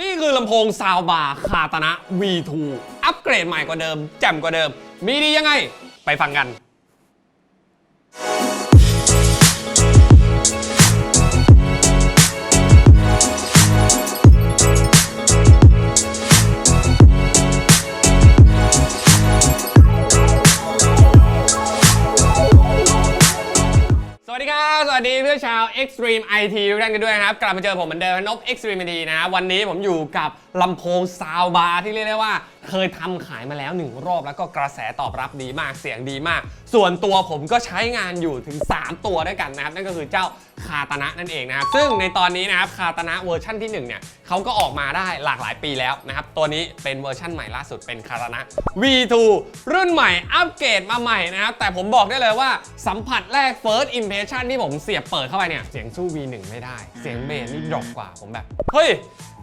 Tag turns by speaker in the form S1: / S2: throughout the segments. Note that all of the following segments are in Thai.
S1: นี่คือลำโพงซาวบาร์คาตนะ V2 อัปเกรดใหม่กว่าเดิม แจ่มกว่าเดิม มีดียังไง ไปฟังกัน สวัสดีเพื่อนชาว Extreme IT ทุกท่านกันด้วยนะครับ กลับมาเจอผมเหมือนเดิมนบ Extreme IT นะ วันนี้ผมอยู่กับลำโพงซาวบาร์ที่เรียกได้ว่า เคยทำขายมาแล้วหนึ่งรอบแล้วก็กระแสตอบรับดีมากเสียงดีมาก ส่วนตัวผมก็ใช้งานอยู่ถึง 3 ตัวด้วยกันนะครับ นั่นก็คือเจ้าคาตนะนั่นเองนะครับ ซึ่งในตอนนี้นะครับคาตนะเวอร์ชั่นที่ 1 เนี่ยเขาก็ออกมาได้หลากหลายปีแล้วนะครับ ตัวนี้เป็นเวอร์ชั่นใหม่ล่าสุดเป็นคาตนะ V2 รุ่นใหม่อัปเกรดมาใหม่นะครับ แต่ผมบอกได้เลยว่าสัมผัสแรก first impression ที่ผมเสียบเปิดเข้าไปเนี่ยเสียงสู้ V1 ไม่ได้ เสียงเบสนี่ดรอปกว่าผมแบบเฮ้ย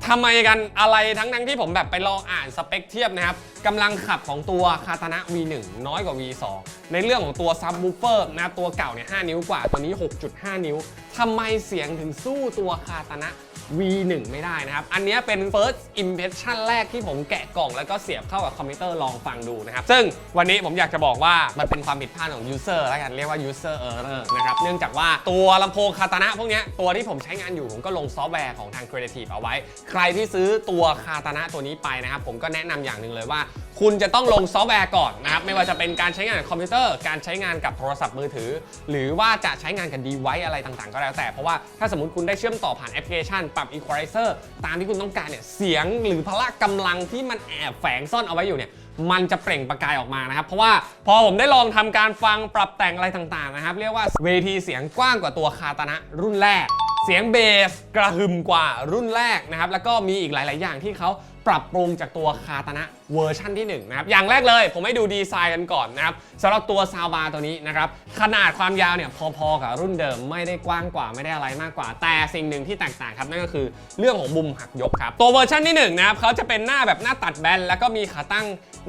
S1: ทำไมกันอะไรทั้งนั้นที่ผมแบบไปลองอ่านสเปคเทียบนะครับกำลังขับของตัวคาตานะ V1 น้อยกว่า V2 ในเรื่องของตัวซับบูเฟอร์นะตัวเก่าเนี่ย5นิ้วกว่าตัวนี้ 6.5 นิ้วทำไมเสียงถึงสู้ตัวคาตนะ V1 ไม่ได้นะครับ อันนี้เป็น first impression แรกที่ผมแกะกล่องแล้วก็เสียบเข้ากับคอมพิวเตอร์ลองฟังดูนะครับ ซึ่งวันนี้ผมอยากจะบอกว่ามันเป็นความผิดพลาดของ user แล้วกันเรียกว่า user error นะครับ เนื่องจากว่าตัวลำโพงคาตานะพวกนี้ตัวที่ผมใช้งานอยู่ผมก็ลงซอฟต์แวร์ของทาง Creative เอาไว้ ใครที่ซื้อตัวคาตานะตัวนี้ไปนะครับ ผมก็แนะนำอย่างหนึ่งเลยว่า คุณจะต้องลงซอฟต์แวร์ก่อนนะครับ ไม่ว่าจะเป็นการใช้งานกับคอมพิวเตอร์ การใช้งานกับโทรศัพท์มือถือ หรือว่าจะใช้งานกับ device อะไรต่างๆ ก็แล้วแต่เพราะว่าถ้าสมมติคุณได้เชื่อมต่อผ่านแอปพลิเคชันปรับ equalizer ตามที่คุณต้องการเนี่ยเสียงหรือพละกำลังที่มันแอบแฝงซ่อนเอาไว้อยู่เนี่ยมันจะเปล่งประกายออกมานะครับ เพราะว่าพอผมได้ลองทำการฟังปรับแต่งอะไรต่างๆนะครับ เรียกว่าเวทีเสียงกว้างกว่าตัวคาตานะรุ่นแรก เสียงเบสกระหึ่มกว่ารุ่นแรกนะครับแล้วก็มีอีกหลาย ๆ อย่างที่เขา ปรับปรุงจากตัวคาตานะเวอร์ชั่นที่1นะครับอย่างแรกเลยผมให้ดูดีไซน์กันก่อนนะครับสำหรับตัวซาวบาร์ตัวนี้นะครับขนาดความยาวเนี่ยพอๆกับรุ่นเดิมไม่ได้กว้างกว่าไม่ได้อะไรมากกว่า แต่สิ่งหนึ่งที่แตกต่างครับนั่นก็คือเรื่องของมุมหักยกครับตัวเวอร์ชันที่1นะครับเขาจะเป็นหน้าแบบหน้าตัดแบนแล้วก็มีขาตั้ง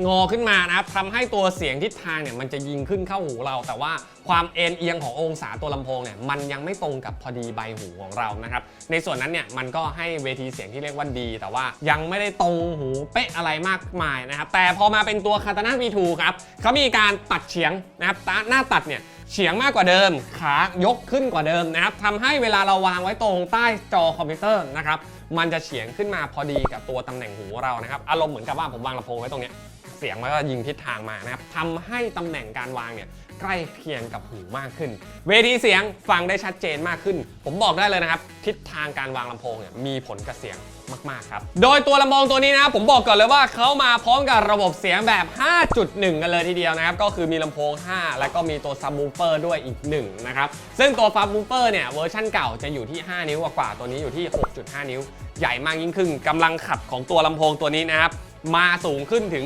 S1: งอขึ้นมานะครับทำให้ตัวเสียงทิศทางเนี่ยมันจะยิงขึ้นเข้าหูเรา แต่ว่าความเอ็นเอียงขององศาตัวลำโพงเนี่ยมันยังไม่ตรงกับพอดีใบหูของเรานะครับในส่วนนั้นเนี่ยมันก็ให้เวทีเสียงที่เรียกว่าดี แต่ว่ายังไม่ได้ตรงหูเป๊ะอะไรมากมายนะครับแต่พอมาเป็นตัวคาตานะ V2 ครับเขามีการตัดเฉียงนะครับตาหน้าตัดเนี่ยเฉียงมากกว่าเดิม ขายกขึ้นกว่าเดิมนะครับทำให้เวลาเราวางไว้ตรงใต้จอคอมพิวเตอร์นะครับ มันจะเฉียงขึ้นมาพอดีกับตัวตำแหน่งหูเรานะครับ อารมณ์เหมือนกับว่าผมวางลำโพงไว้ตรงเนี้ย เสียงมันก็ยิงทิศทางมานะครับทำให้ตำแหน่งการวางเนี่ยใกล้เคียงกับหูมากขึ้น เวทีเสียงฟังได้ชัดเจนมากขึ้น ผมบอกได้เลยนะครับ ทิศทางการวางลำโพงเนี่ยมีผลกับเสียงมากๆครับ โดยตัวลำโพงตัวนี้นะครับผมบอกก่อนเลยว่าเขามาพร้อมกับระบบเสียงแบบ 5.1 กันเลยทีเดียวนะครับ ก็คือมีลำโพง 5 แล้วก็มีตัวซับมูเฟอร์ด้วยอีก 1 นะครับ ซึ่งตัวซับมูเฟอร์เนี่ยเวอร์ชันเก่าจะอยู่ที่ 5 นิ้วกว่าตัวนี้อยู่ที่ 6.5 นิ้ว ใหญ่มากยิ่งขึ้นกำลังขับของตัวลำโพงตัวนี้นะครับ มาสูงขึ้นถึง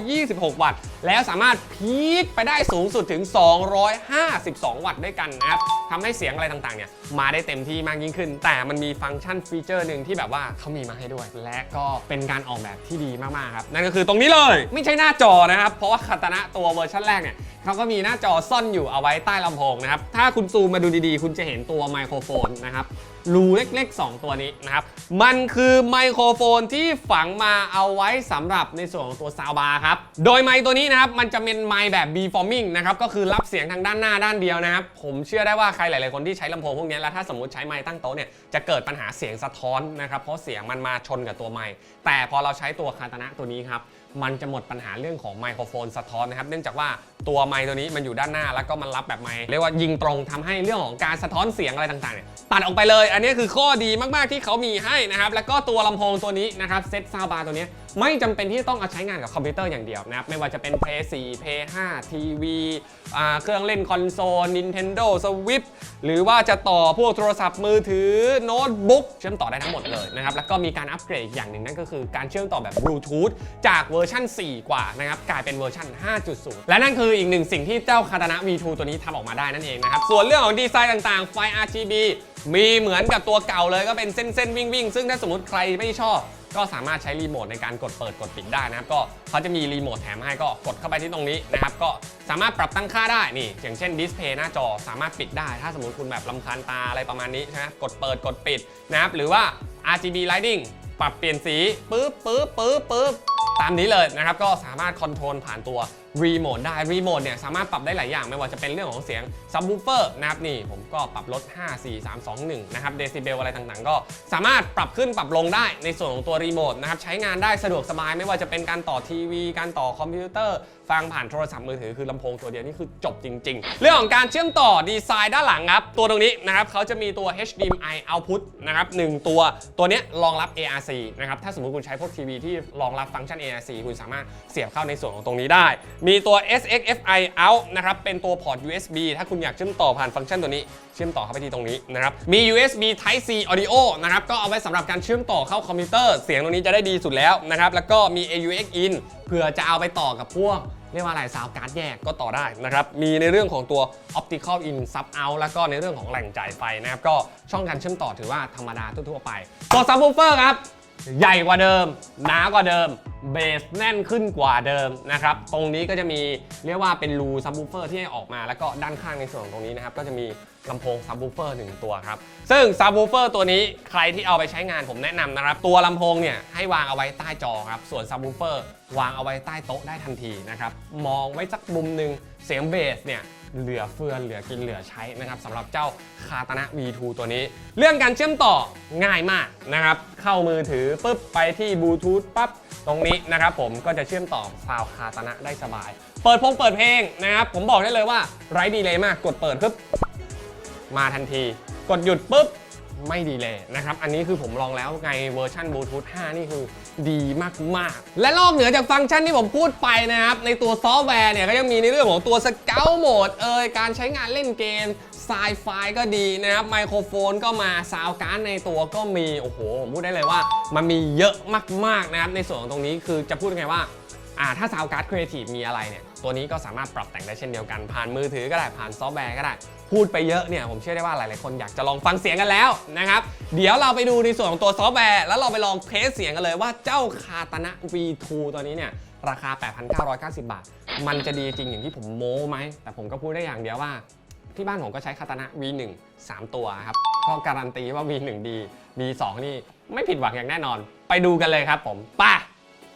S1: 126 วัตต์ แล้วสามารถพีคไปได้สูงสุดถึง 252 วัตต์ด้วยกันนะครับทำให้เสียงอะไรต่างๆเนี่ยมาได้เต็มที่มากยิ่งขึ้น แต่มันมีฟังก์ชันฟีเจอร์หนึ่งที่แบบว่าเขามีมาให้ด้วย และก็เป็นการออกแบบที่ดีมากๆครับ นั่นก็คือตรงนี้เลย ไม่ใช่หน้าจอนะครับ เพราะว่าคาตานะตัวเวอร์ชันแรกเนี่ยเขาก็มีหน้าจอซ่อนอยู่เอาไว้ใต้ลำโพงนะครับ ถ้าคุณซูมมาดูดีๆ คุณจะเห็นตัวไมโครโฟนนะครับ รูเล็ก ๆ 2 ตัวนี้นะครับ มันคือไมโครโฟนที่ฝังมาเอาไว้สำหรับในส่วนของตัวซาวบาร์ครับ โดยไมค์ตัวนี้นะครับ มันจะเป็นไมค์แบบ B-forming นะครับ ก็คือรับเสียงทางด้านหน้าด้านเดียวนะครับ ผมเชื่อได้ว่าใครหลาย ๆ คนที่ใช้ลำโพงพวกนี้แล้วถ้าสมมติใช้ไมค์ตั้งโต๊ะเนี่ย จะเกิดปัญหาเสียงสะท้อนนะครับ เพราะเสียงมันมาชนกับตัวไมค์แต่พอเราใช้ตัวคาตานะตัวนี้ครับ มันจะหมดปัญหาเรื่องของไมโครโฟนสะท้อนนะครับ เนื่องจากว่าตัวไมค์ตัวนี้มันอยู่ด้านหน้าแล้วก็มันรับแบบไมค์เรียกว่ายิงตรงทำให้เรื่องของการสะท้อนเสียงอะไรต่างๆเนี่ยตัดออกไปเลย อันนี้คือข้อดีมากๆที่เขามีให้นะครับแล้วก็ตัวลำโพงตัวนี้นะครับเซตซาวบาร์ตัวนี้ไม่จำเป็นที่ต้องเอาใช้งานกับคอมพิวเตอร์อย่างเดียวนะครับ ไม่ว่าจะเป็น Play 4 Play 5 ทีวีเครื่องเล่นคอนโซล Nintendo Switch หรือว่าจะต่อพวกโทรศัพท์มือถือโน้ตบุ๊กเชื่อมต่อได้ทั้งหมดเลยนะครับ แล้วก็มีการอัปเกรดอีกอย่างหนึ่งนั่นก็คือการเชื่อมต่อแบบบลูทูธจากเวอร์ชัน4 กว่านะครับกลายเป็นเวอร์ชัน5.0 และนั่นคืออีกหนึ่งสิ่งที่เจ้าคาตานะ V2 ตัวนี้ทำออกมาได้นั่นเองนะครับส่วนเรื่องของดีไซน์ต่างๆไฟ RGB มีเหมือนกับตัวเก่าเลยก็เป็นเส้นๆวิ่งๆซึ่งถ้าสมมติใครไม่ชอบ ก็สามารถใช้รีโมทในการกดเปิดกดปิดได้นะครับก็เขาจะมีรีโมทแถมให้ก็กดเข้าไปที่ตรงนี้นะครับก็สามารถปรับตั้งค่าได้นี่อย่างเช่นดิสเพย์หน้าจอสามารถปิดได้ ถ้าสมมติคุณแบบลำคาญตาอะไรประมาณนี้ใช่ไหมกดเปิดกดปิดนะครับหรือว่า RGB lighting ปรับเปลี่ยนสีปึ๊บปึ๊บปึ๊บปึ๊บตามนี้เลยนะครับก็สามารถคอนโทรลผ่านตัวรีโมทได้รีโมทเนี่ยสามารถปรับได้หลายอย่างไม่ว่าจะเป็นเรื่องของเสียงซับ w ูเฟอร์นะครับนี่ผมก็ปรับลด 5 4 3 2 1 นะครับเดซิเบลอะไรต่างๆ ก็สามารถปรับขึ้นปรับลงได้ในส่วนของตัวรีโมทนะครับใช้งานได้สะดวกสบายไม่ว่าจะเป็นการต่อทีวี การต่อคอมพิวเตอร์ ฟังผ่านโทรศัพท์มือถือคือลำโพงตัวเดียวนี่คือจบจริง ๆ เรื่องของการเชื่อมต่อดีไซน์ด้านหลังครับตัวตรงนี้นะครับเขาจะมีตัว HDMI output นะครับหนึ่งตัวตัวนี้รองรับ ARC นะครับถ้าสมมติคุณใช้พวกทีวีที่รองรับฟังก์ชัน ARC คุณสามารถเสียบเข้าในส่วนของตรงนี้ได้มีตัว SXFI out นะครับ เป็นตัวพอร์ต USB ถ้าคุณอยากเชื่อมต่อผ่านฟังก์ชันตัวนี้ เชื่อมต่อเข้าไปที่ตรงนี้นะครับ มี USB Type C audio นะครับ ก็เอาไว้สำหรับการเชื่อมต่อเข้าคอมพิวเตอร์ เสียงตรงนี้จะได้ดีสุดแล้วนะครับ แล้วก็มี AUX in เพื่อจะเอาไปต่อกับพวกเรียกว่าอะไรซาวการ์ดแยกก็ต่อได้นะครับ มีในเรื่องของตัว optical in sub out แล้วก็ในเรื่องของแหล่งจ่ายไฟนะครับ ก็ช่องการเชื่อมต่อถือว่าธรรมดาทั่วๆไปตัว subwoofer ครับ ใหญ่กว่าเดิม หนากว่าเดิม เบสแน่นขึ้นกว่าเดิมนะครับ ตรงนี้ก็จะมีเรียกว่าเป็นรูซับ w ูเฟอร์ที่ให้ออกมา แล้วก็ด้านข้างในส่วนตรงนี้นะครับก็จะมี ลำโพงซับ w ูเฟอร์หนึ่งตัวครับ ซึ่งซับ w ูเฟอร์ตัวนี้ใครที่เอาไปใช้งานผมแนะนำนะครับ ตัวลำโพงเนี่ยให้วางเอาไว้ใต้จอครับ ส่วนซับ w ูเฟอร์วางเอาไว้ใต้โต๊ะได้ทันทีนะครับ มองไว้สักมุมหนึ่งเสียงเบสเนี่ยเหลือเฟือเหลือกินเหลือใช้นะครับสำหรับเจ้าคาตานะ V2 ตัวนี้ เรื่องการเชื่อมต่อง่ายมากนะครับ เข้ามือถือปุ๊บไปที่บลูทูธปั๊บตรงนี้นะครับผมก็จะเชื่อมต่อซาวคาตานะได้สบาย เปิดพงเปิดเพลงนะครับ ผมบอกได้เลยว่าไร้ดีเลยมากกดเปิดปุ๊บ มาทันที กดหยุดปุ๊บไม่ดีเลยนะครับ อันนี้คือผมลองแล้วไงเวอร์ชันบลูทูธ5 นี่คือดีมาก ๆ และนอกเหนือจากฟังก์ชันที่ผมพูดไปนะครับ ในตัวซอฟต์แวร์เนี่ยก็ยังมีในเรื่องของตัวสเกลโหมดเอ่ยการใช้งานเล่นเกมไซไฟก็ดีนะครับ ไมโครโฟนก็มาซาวการ์ดในตัวก็มี โอ้โหผมพูดได้เลยว่า มันมีเยอะมาก ๆ นะครับ ในส่วนของตรงนี้คือจะพูดยังไงว่าอ่าถ้าซาวการ์ดครีเอทีฟมีอะไรเนี่ย ตัวนี้ก็สามารถปรับแต่งได้เช่นเดียวกันผ่านมือถือก็ได้ผ่านซอฟต์แวร์ก็ได้ พูดไปเยอะเนี่ยผมเชื่อได้ว่าหลาย ๆ คนอยากจะลองฟังเสียงกันแล้วนะครับ เดี๋ยวเราไปดูในส่วนของตัวซอฟต์แวร์ แล้วเราไปลองเทสเสียงกันเลยว่าเจ้าคาตานะ V2 ตัวนี้เนี่ยราคา 8,990 บาท มันจะดีจริงอย่างที่ผมโม้ไหม แต่ผมก็พูดได้อย่างเดียวว่า ที่บ้านผมก็ใช้คาตานะ V1 3 ตัวครับ ก็การันตีว่า V1 ดี V2 นี่ไม่ผิดหวังอย่างแน่นอน ไปดูกันเลยครับผม ไป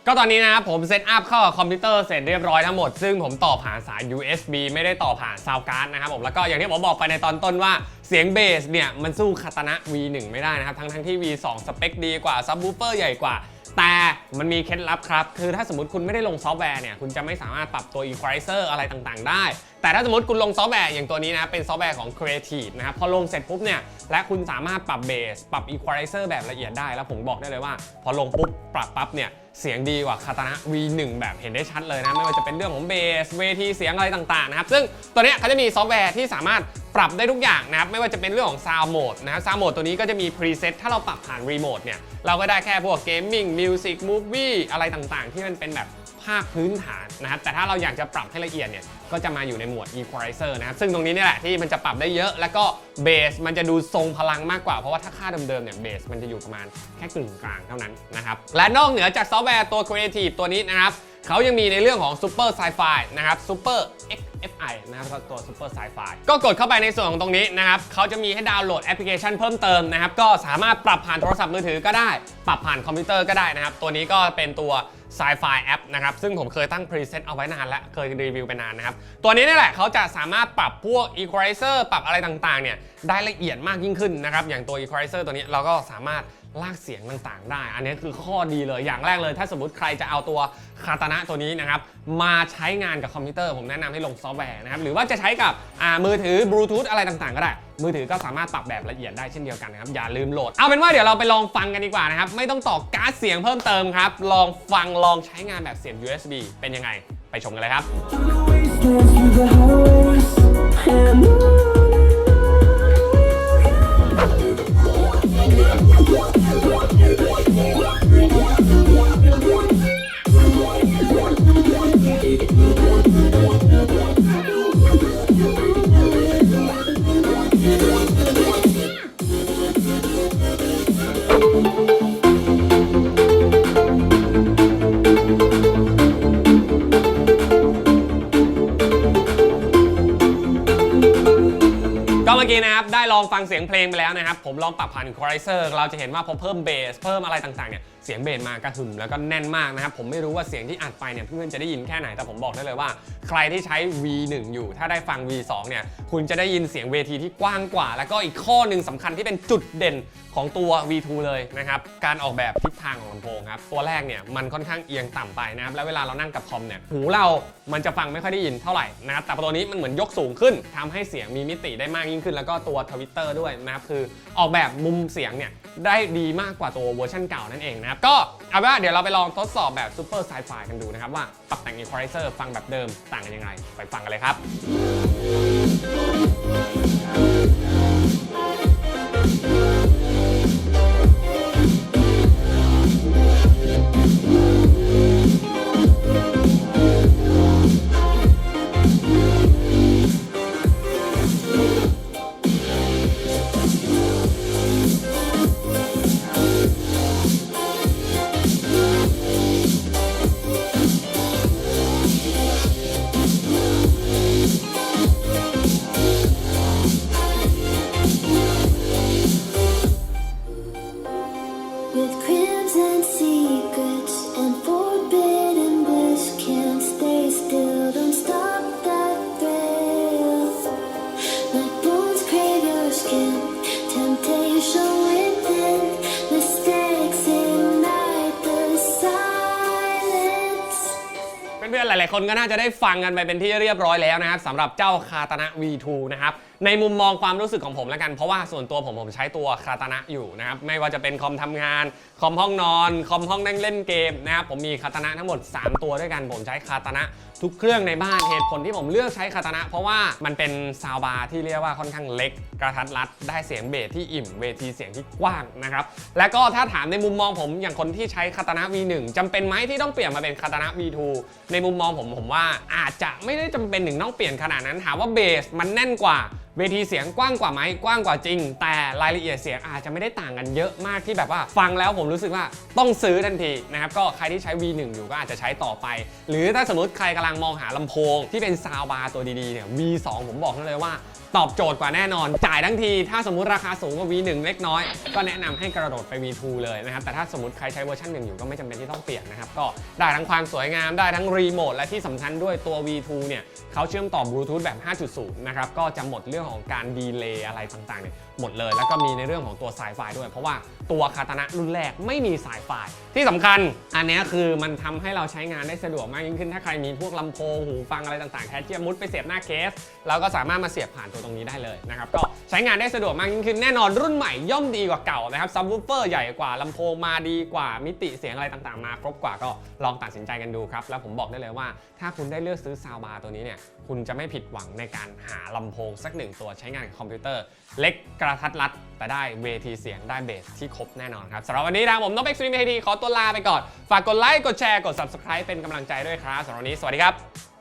S1: ก็ตอนนี้นะครับผมเซตอัพเข้ากับคอมพิวเตอร์เสร็จเรียบร้อยทั้งหมด ซึ่งผมต่อผ่านสาย USB ไม่ได้ต่อผ่านซาวการ์ดนะครับผมแล้วก็อย่างที่ผมบอกไปในตอนต้นว่าเสียงเบสเนี่ย มันสู้คาตานะ V1 ไม่ได้นะครับ ทั้งทั้งที่ V2 สเปคดีกว่า ซับ w ูเฟอร์ใหญ่กว่า แต่มันมีเคล็ดลับครับ คือถ้าสมมติคุณไม่ได้ลงซอฟต์แวร์เนี่ย คุณจะไม่สามารถปรับตัว equalizer อะไรต่างๆ ได้ แต่ถ้าสมมติคุณลงซอฟต์แวร์อย่างตัวนี้นะ เป็นซอฟต์แวร์ของ Creative นะครับ พอลงเสร็จปุ๊บเนี่ย และคุณสามารถปรับเบส ปรับ equalizer แบบละเอียดได้ แล้วผมบอกได้เลยว่า พอลงปุ๊บ ปรับปั๊บเนี่ย เสียงดีกว่าคาตานะ V1 แบบเห็นได้ชัดเลยนะ ไม่ว่าจะเป็นเรื่องของเบสเวทีเสียงอะไรต่างๆนะครับ ซึ่งตัวเนี้ยเขาจะมีซอฟต์แวร์ที่สามารถปรับได้ทุกอย่างนะครับ ไม่ว่าจะเป็นเรื่องของ Sound Mode นะครับซาวมอดตัวนี้ก็จะมีพรีเซ็ตถ้าเราปรับผ่านรีโมทเนี่ย เราก็ได้แค่พวกเกมมิ่งมิวสิกมูฟวี่อะไรต่างๆ ที่มันเป็นแบบ ภาคพื้นฐานนะครับ แต่ถ้าเราอยากจะปรับให้ละเอียดเนี่ยก็จะมาอยู่ในหมวด Equalizer นะครับ ซึ่งตรงนี้นี่แหละที่มันจะปรับได้เยอะ แล้วก็เบสมันจะดูทรงพลังมากกว่า เพราะว่าถ้าค่าเดิมๆเนี่ยเบสมันจะอยู่ประมาณแค่กึ่งกลางเท่านั้นนะครับ และนอกเหนือจากซอฟต์แวร์ตัว Creative ตัวนี้นะครับเขายังมีในเรื่องของ Super Sci-Fi นะครับ Super XFI นะครับตัว Super Sci-Fi ก็กดเข้าไปในส่วนของตรงนี้นะครับเขาจะมีให้ดาวน์โหลดแอปพลิเคชันเพิ่มเติมนะครับ ก็สามารถปรับผ่านโทรศัพท์มือถือก็ได้ ปรับผ่านคอมพิวเตอร์ก็ได้นะครับ ตัวนี้ก็เป็นตัว Sci-Fi App นะครับซึ่งผมเคยตั้ง preset เอาไว้นานแล้ว เคยรีวิวไปนานนะครับ ตัวนี้นี่แหละเขาจะสามารถปรับพวก equalizer ปรับอะไรต่างๆเนี่ยได้ละเอียดมากยิ่งขึ้นนะครับอย่างตัว equalizer ตัวนี้เราก็สามารถ ลากเสียงต่างๆ ได้ อันนี้คือข้อดีเลย อย่างแรกเลย ถ้าสมมติใครจะเอาตัวคาตานะตัวนี้นะครับ มาใช้งานกับคอมพิวเตอร์ ผมแนะนำให้ลงซอฟต์แวร์นะครับ หรือว่าจะใช้กับมือถือบลูทูธอะไรต่างๆ ก็ได้ มือถือก็สามารถปรับแบบละเอียดได้เช่นเดียวกันนะครับ อย่าลืมโหลด เอาเป็นว่าเดี๋ยวเราไปลองฟังกันดีกว่านะครับ ไม่ต้องต่อการ์ดเสียงเพิ่มเติมครับ ลองฟัง ลองใช้งานแบบเสียบ USB เป็นยังไง ไปชมกันเลยครับ
S2: Through
S1: Thank you. ลองฟังเสียงเพลงไปแล้วนะครับ ผมลองปรับผ่านคอไรเซอร์เราจะเห็นว่าพอเพิ่มเบสเพิ่มอะไรต่างๆเนี่ย เสียงเบสมากระหึ่มแล้วก็แน่นมากนะครับผมไม่รู้ว่าเสียงที่อัดไปเนี่ยเพื่อนๆจะได้ยินแค่ไหนแต่ผมบอกได้เลยว่า ใครที่ใช้ V1 อยู่ ถ้าได้ฟัง V2 เนี่ยคุณจะได้ยินเสียงเวทีที่กว้างกว่า แล้วก็อีกข้อหนึ่งสำคัญที่เป็นจุดเด่นของตัว V2 เลยนะครับการออกแบบทิศทางของลำโพงครับตัวแรกเนี่ยมันค่อนข้างเอียงต่ำไปนะครับแล้วเวลาเรานั่งกับคอมเนี่ยหูเรามันจะฟังไม่ค่อยได้ยินเท่าไหร่นะครับแต่ตัวนี้มันเหมือนยกสูงขึ้นทำให้เสียงมีมิติได้มากยิ่งขึ้น แล้วก็ตัวทวิตเตอร์ด้วยนะครับคือออกแบบมุมเสียงเนี่ย ได้ดีมากกว่าตัวเวอร์ชันเก่านั่นเองนะครับ ก็เอาเป็นว่าเดี๋ยวเราไปลองทดสอบแบบซูเปอร์ไซไฟกันดูนะครับ ว่าปรับแต่งอีควอไลเซอร์ฟังแบบเดิมต่างกันยังไง ไปฟังกันเลยครับ คนก็น่าจะได้ฟังกันไปเป็นที่เรียบร้อยแล้วนะครับสำหรับเจ้าคาตนะ V2 นะครับ ในมุมมองความรู้สึกของผมแล้วกัน เพราะว่าส่วนตัวผมผมใช้ตัวคาตานะอยู่นะครับ ไม่ว่าจะเป็นคอมทำงาน คอมห้องนอน คอมห้องนั่งเล่นเกมนะครับ ผมมีคาตานะทั้งหมด 3 ตัวด้วยกัน ผมใช้คาตานะทุกเครื่องในบ้าน เหตุผลที่ผมเลือกใช้คาตานะ เพราะว่ามันเป็นซาวบาร์ที่เรียกว่าค่อนข้างเล็ก กระทัดรัด ได้เสียงเบสที่อิ่ม เวทีเสียงที่กว้างนะครับ และก็ถ้าถามในมุมมองผมอย่างคนที่ใช้คาตานะ V1 จำเป็นไหมที่ต้องเปลี่ยนมาเป็นคาตานะ V2 ในมุมมองผมผมว่าอาจจะไม่ได้จำเป็นถึงต้องเปลี่ยนขนาดนั้น ถามว่าเบสมันแน่นกว่าเวทีเสียงกว้างกว่าไหมกว้างกว่าจริง แต่รายละเอียดเสียงอาจจะไม่ได้ต่างกันเยอะมากที่แบบว่า ฟังแล้วผมรู้สึกว่าต้องซื้อทันทีนะครับก็ใครที่ใช้ V1 อยู่ก็อาจจะใช้ต่อไป หรือถ้าสมมติใครกำลังมองหาลำโพงที่เป็นซาวบาร์ตัวดีๆเนี่ย V2 ผมบอกได้เลยว่า ตอบโจทย์กว่าแน่นอน จ่ายทั้งที ถ้าสมมุติราคาสูงกว่า V1 เล็กน้อย ก็แนะนำให้กระโดดไป V2 เลยนะครับ แต่ถ้าสมมติใครใช้เวอร์ชันหนึ่งอยู่ก็ไม่จำเป็นที่ต้องเปลี่ยนนะครับ ก็ได้ทั้งความสวยงาม ได้ทั้งรีโมท และที่สำคัญด้วยตัว V2 เนี่ยเขาเชื่อมต่อบลูทูธแบบ 5.0 นะครับ ก็จะหมดเรื่องของการดีเลย์อะไรต่างๆเนี่ยหมดเลย แล้วก็มีในเรื่องของตัวสายไฟด้วย เพราะว่าตัวคาตานะรุ่นแรกไม่มีสายไฟที่สำคัญ อันนี้คือมันทำให้เราใช้งานได้สะดวกมากยิ่งขึ้นถ้าใครมีพวกลำโพงหูฟังอะไรต่างๆแค่เจียมุดไปเสียบหน้าเคสเราก็สามารถมาเสียบผ่านตัวตรงนี้ได้เลยนะครับก็ใช้งานได้สะดวกมากยิ่งขึ้นแน่นอนรุ่นใหม่ย่อมดีกว่าเก่านะครับซับวูเฟอร์ใหญ่กว่าลำโพงมาดีกว่ามิติเสียงอะไรต่างๆ มาครบกว่าก็ลองตัดสินใจกันดูครับแล้วผมบอกได้เลยว่า ถ้าคุณได้เลือกซื้อซาวบาร์ตัวนี้เนี่ยคุณจะไม่ผิดหวังในการหาลำโพงสักหนึ่งตัวใช้งานกับคอมพิวเตอร์ เล็กกระทัดรัด แต่ได้เวทีเสียงได้เบสที่ครบแน่นอนครับสำหรับวันนี้นะผมนพเอ็กซ์ตรีมเฮดีขอตัวลาไปก่อน ฝากกดไลค์กดแชร์กด subscribe เป็นกำลังใจด้วยครับสำหรับวันนี้สวัสดีครับ